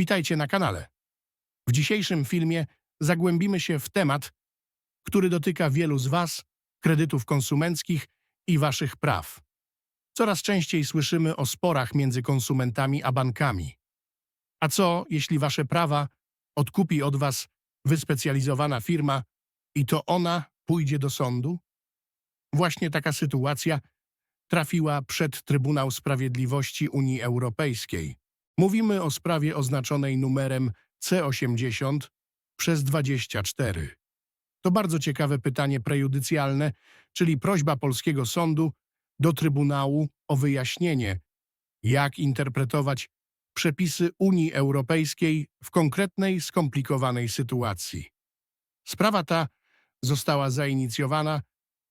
Witajcie na kanale. W dzisiejszym filmie zagłębimy się w temat, który dotyka wielu z Was, kredytów konsumenckich i Waszych praw. Coraz częściej słyszymy o sporach między konsumentami a bankami. A co, jeśli Wasze prawa odkupi od Was wyspecjalizowana firma i to ona pójdzie do sądu? Właśnie taka sytuacja trafiła przed Trybunał Sprawiedliwości Unii Europejskiej. Mówimy o sprawie oznaczonej numerem C80 przez 24. To bardzo ciekawe pytanie prejudycjalne, czyli prośba polskiego sądu do Trybunału o wyjaśnienie, jak interpretować przepisy Unii Europejskiej w konkretnej, skomplikowanej sytuacji. Sprawa ta została zainicjowana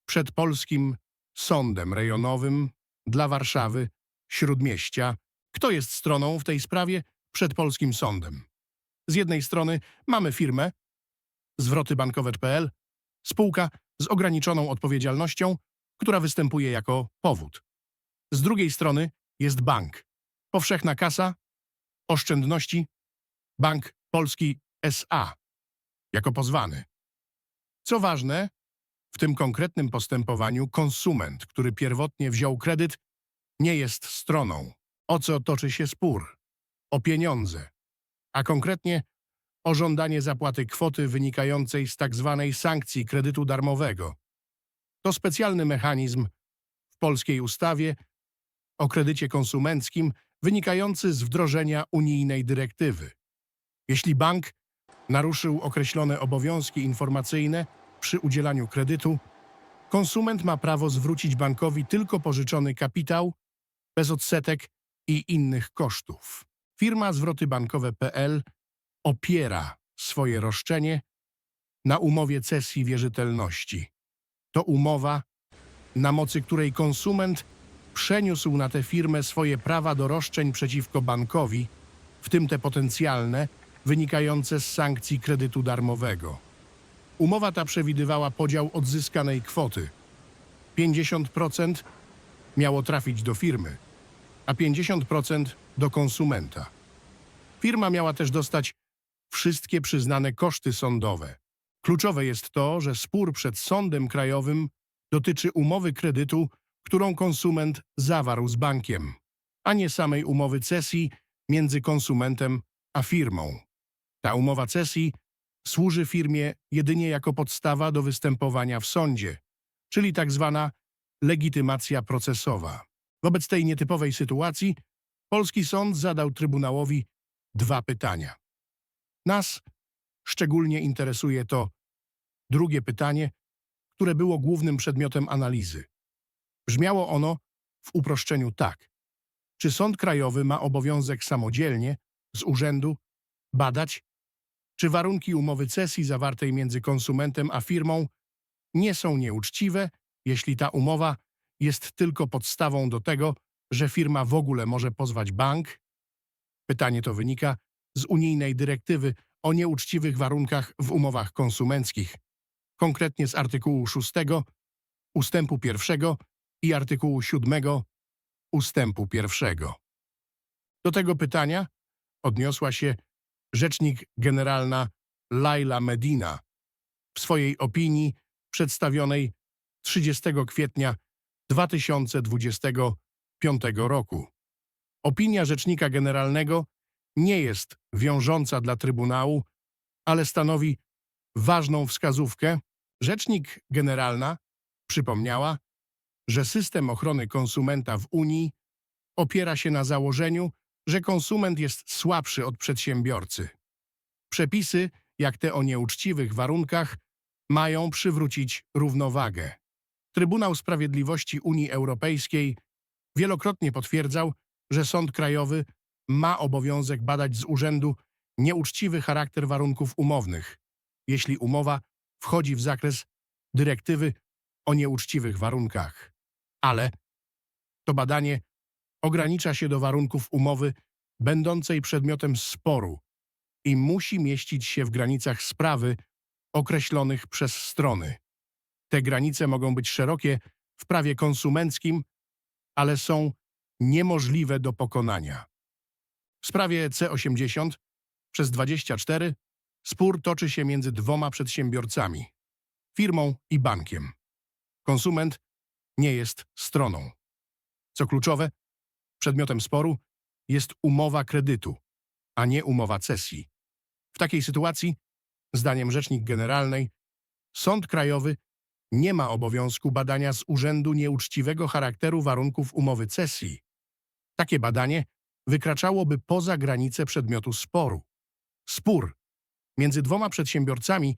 przed polskim Sądem Rejonowym dla Warszawy, Śródmieścia. Kto jest stroną w tej sprawie przed polskim sądem? Z jednej strony mamy firmę zwrotybankowe.pl, spółka z ograniczoną odpowiedzialnością, która występuje jako powód. Z drugiej strony jest bank. Powszechna Kasa, Oszczędności, Bank Polski SA, jako pozwany. Co ważne, w tym konkretnym postępowaniu konsument, który pierwotnie wziął kredyt, nie jest stroną. O co toczy się spór? O pieniądze, a konkretnie o żądanie zapłaty kwoty wynikającej z tzw. sankcji kredytu darmowego. To specjalny mechanizm w polskiej ustawie o kredycie konsumenckim wynikający z wdrożenia unijnej dyrektywy. Jeśli bank naruszył określone obowiązki informacyjne przy udzielaniu kredytu, konsument ma prawo zwrócić bankowi tylko pożyczony kapitał bez odsetek i innych kosztów. Firma zwrotybankowe.pl opiera swoje roszczenie na umowie cesji wierzytelności. To umowa, na mocy której konsument przeniósł na tę firmę swoje prawa do roszczeń przeciwko bankowi, w tym te potencjalne, wynikające z sankcji kredytu darmowego. Umowa ta przewidywała podział odzyskanej kwoty. 50% miało trafić do firmy, a 50% do konsumenta. Firma miała też dostać wszystkie przyznane koszty sądowe. Kluczowe jest to, że spór przed sądem krajowym dotyczy umowy kredytu, którą konsument zawarł z bankiem, a nie samej umowy cesji między konsumentem a firmą. Ta umowa cesji służy firmie jedynie jako podstawa do występowania w sądzie, czyli tak zwana legitymacja procesowa. Wobec tej nietypowej sytuacji polski sąd zadał Trybunałowi dwa pytania. Nas szczególnie interesuje to drugie pytanie, które było głównym przedmiotem analizy. Brzmiało ono w uproszczeniu tak. Czy Sąd Krajowy ma obowiązek samodzielnie, z urzędu, badać, czy warunki umowy cesji zawartej między konsumentem a firmą nie są nieuczciwe, jeśli ta umowa jest tylko podstawą do tego, że firma w ogóle może pozwać bank? Pytanie to wynika z unijnej dyrektywy o nieuczciwych warunkach w umowach konsumenckich, konkretnie z artykułu 6 ustępu 1 i artykułu 7 ustępu 1. Do tego pytania odniosła się rzecznik generalna Laila Medina w swojej opinii przedstawionej 30 kwietnia 2025 roku. Opinia rzecznika generalnego nie jest wiążąca dla Trybunału, ale stanowi ważną wskazówkę. Rzecznik generalna przypomniała, że system ochrony konsumenta w Unii opiera się na założeniu, że konsument jest słabszy od przedsiębiorcy. Przepisy, jak te o nieuczciwych warunkach, mają przywrócić równowagę. Trybunał Sprawiedliwości Unii Europejskiej wielokrotnie potwierdzał, że Sąd Krajowy ma obowiązek badać z urzędu nieuczciwy charakter warunków umownych, jeśli umowa wchodzi w zakres dyrektywy o nieuczciwych warunkach. Ale to badanie ogranicza się do warunków umowy będącej przedmiotem sporu i musi mieścić się w granicach sprawy określonych przez strony. Te granice mogą być szerokie w prawie konsumenckim, ale są niemożliwe do pokonania. W sprawie C80 przez 24 spór toczy się między dwoma przedsiębiorcami, firmą i bankiem. Konsument nie jest stroną. Co kluczowe, przedmiotem sporu jest umowa kredytu, a nie umowa cesji. W takiej sytuacji, zdaniem Rzecznik Generalnej, Sąd Krajowy nie ma obowiązku badania z urzędu nieuczciwego charakteru warunków umowy cesji. Takie badanie wykraczałoby poza granice przedmiotu sporu. Spór między dwoma przedsiębiorcami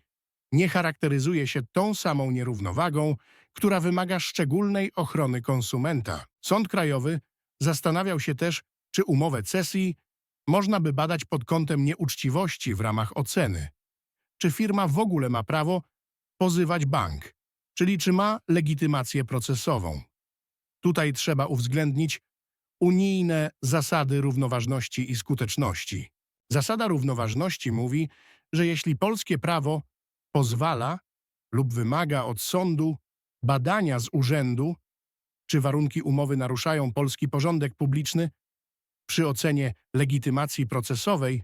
nie charakteryzuje się tą samą nierównowagą, która wymaga szczególnej ochrony konsumenta. Sąd Krajowy zastanawiał się też, czy umowę cesji można by badać pod kątem nieuczciwości w ramach oceny. Czy firma w ogóle ma prawo pozywać bank, czyli czy ma legitymację procesową. Tutaj trzeba uwzględnić unijne zasady równoważności i skuteczności. Zasada równoważności mówi, że jeśli polskie prawo pozwala lub wymaga od sądu badania z urzędu, czy warunki umowy naruszają polski porządek publiczny, przy ocenie legitymacji procesowej,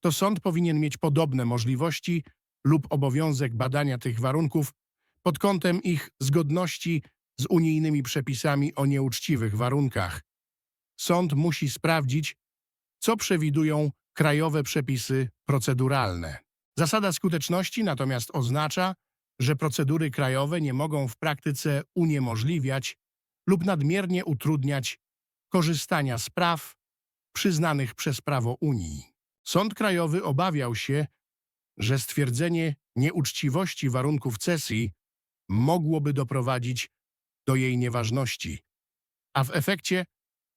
to sąd powinien mieć podobne możliwości lub obowiązek badania tych warunków pod kątem ich zgodności z unijnymi przepisami o nieuczciwych warunkach. Sąd musi sprawdzić, co przewidują krajowe przepisy proceduralne. Zasada skuteczności natomiast oznacza, że procedury krajowe nie mogą w praktyce uniemożliwiać lub nadmiernie utrudniać korzystania z praw przyznanych przez prawo Unii. Sąd Krajowy obawiał się, że stwierdzenie nieuczciwości warunków cesji mogłoby doprowadzić do jej nieważności, a w efekcie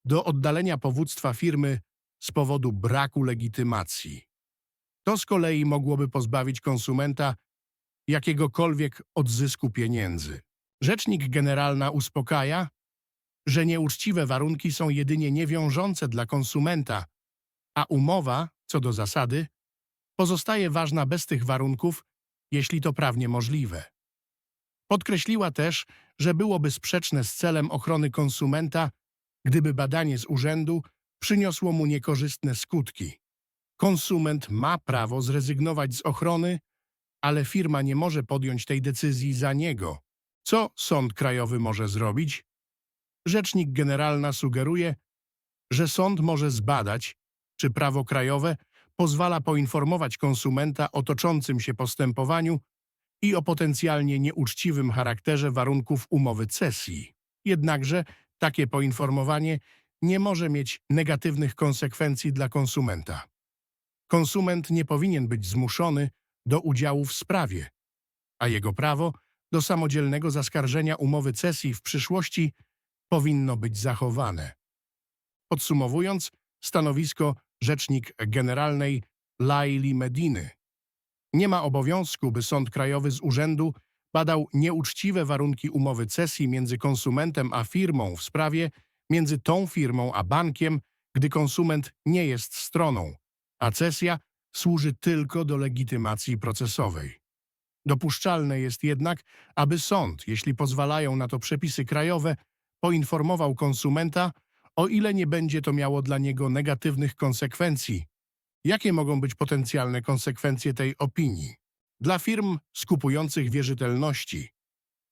do oddalenia powództwa firmy z powodu braku legitymacji. To z kolei mogłoby pozbawić konsumenta jakiegokolwiek odzysku pieniędzy. Rzecznik Generalna uspokaja, że nieuczciwe warunki są jedynie niewiążące dla konsumenta, a umowa, co do zasady, pozostaje ważna bez tych warunków, jeśli to prawnie możliwe. Podkreśliła też, że byłoby sprzeczne z celem ochrony konsumenta, gdyby badanie z urzędu przyniosło mu niekorzystne skutki. Konsument ma prawo zrezygnować z ochrony, ale firma nie może podjąć tej decyzji za niego. Co sąd krajowy może zrobić? Rzecznik Generalna sugeruje, że sąd może zbadać, czy prawo krajowe pozwala poinformować konsumenta o toczącym się postępowaniu i o potencjalnie nieuczciwym charakterze warunków umowy cesji. Jednakże takie poinformowanie nie może mieć negatywnych konsekwencji dla konsumenta. Konsument nie powinien być zmuszony do udziału w sprawie, a jego prawo do samodzielnego zaskarżenia umowy cesji w przyszłości powinno być zachowane. Podsumowując, stanowisko rzecznik generalnej Laili Mediny. Nie ma obowiązku, by Sąd Krajowy z urzędu badał nieuczciwe warunki umowy cesji między konsumentem a firmą w sprawie między tą firmą a bankiem, gdy konsument nie jest stroną, a cesja służy tylko do legitymacji procesowej. Dopuszczalne jest jednak, aby sąd, jeśli pozwalają na to przepisy krajowe, poinformował konsumenta, o ile nie będzie to miało dla niego negatywnych konsekwencji. Jakie mogą być potencjalne konsekwencje tej opinii? Dla firm skupujących wierzytelności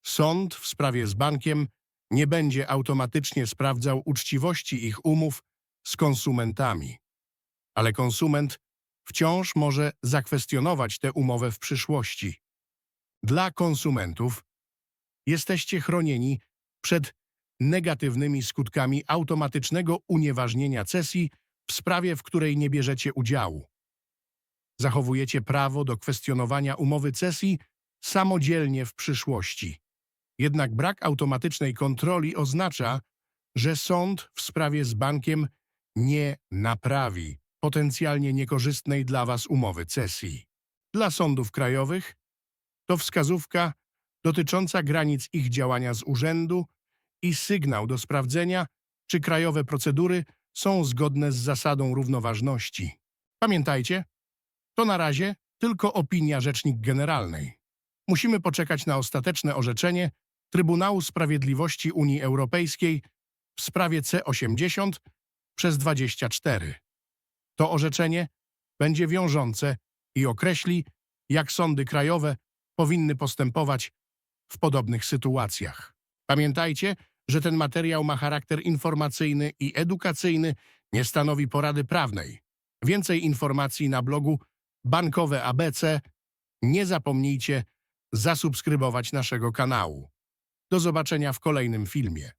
sąd w sprawie z bankiem nie będzie automatycznie sprawdzał uczciwości ich umów z konsumentami. Ale konsument wciąż może zakwestionować tę umowę w przyszłości. Dla konsumentów jesteście chronieni przed negatywnymi skutkami automatycznego unieważnienia cesji w sprawie, w której nie bierzecie udziału. Zachowujecie prawo do kwestionowania umowy cesji samodzielnie w przyszłości. Jednak brak automatycznej kontroli oznacza, że sąd w sprawie z bankiem nie naprawi potencjalnie niekorzystnej dla Was umowy cesji. Dla sądów krajowych to wskazówka dotycząca granic ich działania z urzędu i sygnał do sprawdzenia, czy krajowe procedury są zgodne z zasadą równoważności. Pamiętajcie, to na razie tylko opinia Rzecznik Generalnej. Musimy poczekać na ostateczne orzeczenie Trybunału Sprawiedliwości Unii Europejskiej w sprawie C80 przez 24. To orzeczenie będzie wiążące i określi, jak sądy krajowe powinny postępować w podobnych sytuacjach. Pamiętajcie, że ten materiał ma charakter informacyjny i edukacyjny, nie stanowi porady prawnej. Więcej informacji na blogu Bankowe ABC. Nie zapomnijcie zasubskrybować naszego kanału. Do zobaczenia w kolejnym filmie.